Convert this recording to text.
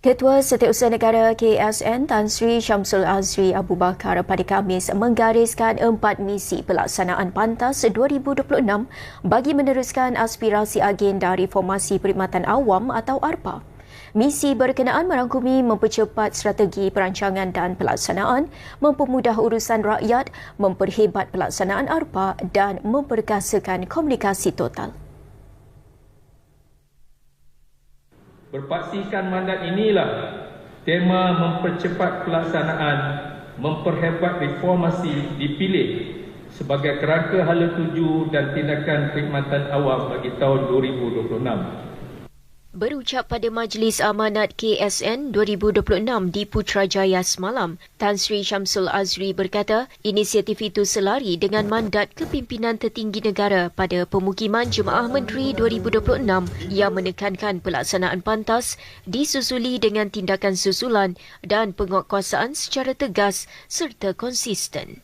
Ketua Setiausaha Negara KSN Tan Sri Syamsul Azri Abu Bakar pada Khamis menggariskan empat misi pelaksanaan PANTAS 2026 bagi meneruskan aspirasi agenda reformasi perkhidmatan awam atau ARPA. Misi berkenaan merangkumi mempercepat strategi perancangan dan pelaksanaan, mempermudah urusan rakyat, memperhebat pelaksanaan ARPA dan memperkasakan komunikasi total. Berpaksikan mandat inilah tema mempercepat pelaksanaan, memperhebat reformasi dipilih sebagai kerangka hala tuju dan tindakan perkhidmatan awam bagi tahun 2026. Berucap pada Majlis Amanat KSN 2026 di Putrajaya semalam, Tan Sri Syamsul Azri berkata inisiatif itu selari dengan mandat kepimpinan tertinggi negara pada Pemukiman Jemaah Menteri 2026 yang menekankan pelaksanaan pantas disusuli dengan tindakan susulan dan penguatkuasaan secara tegas serta konsisten.